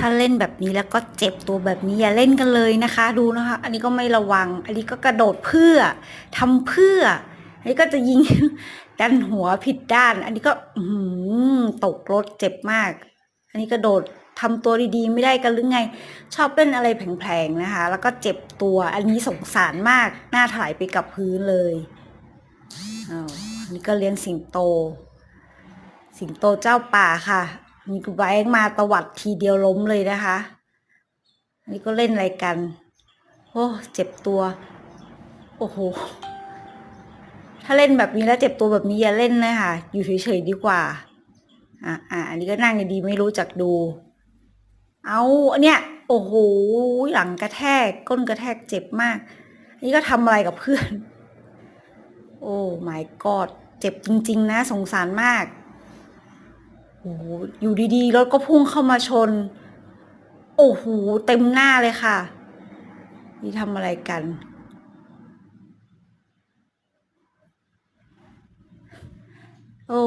ถ้าเล่นแบบนี้แล้วก็เจ็บตัวแบบนี้อย่าเล่นกันเลยนะคะ ดูนะคะ อันนี้ก็ไม่ระวัง อันนี้ก็กระโดดเพื่อทำเพื่อ อันนี้ก็จะยิงดันหัวผิดด้าน อันนี้ก็อื้อหืตกรถเจ็บมาก อันนี้กระโดดทำตัวดีๆ ไม่ได้กันหรือไง ชอบเล่นอะไรแผลงๆนะคะ แล้วก็เจ็บตัว อันนี้สงสารมาก หน้าถลายไปกับพื้นเลยอ้าวอันนี้ก็เลี้ยงสิงโต สิงโตเจ้าป่าค่ะ มีกุบายมาตวัดทีเดียวล้มเลยนะคะนนี้ก็เล่นอะไรกัน โอ้เจ็บตัว โอ้โห ถ้าเล่นแบบนี้แล้วเจ็บตัวแบบนี้อย่าเล่นนะคะอยู่เฉยๆดีกว่า อะอะอันนี้ก็นั่งดีไม่รู้จักดู เอาเนี้ยโอ้โห หลังกระแทก ก้นกระแทกเจ็บมาก อันนี้ก็ทำอะไรกับเพื่อน โอ้ my god เจ็บจริง ๆ นะ สงสารมาก โอ้โหอยู่ดีๆ รถก็พุ่งเข้ามาชน โอ้โห เต็มหน้าเลยค่ะ นี่ทำอะไรกัน โอ้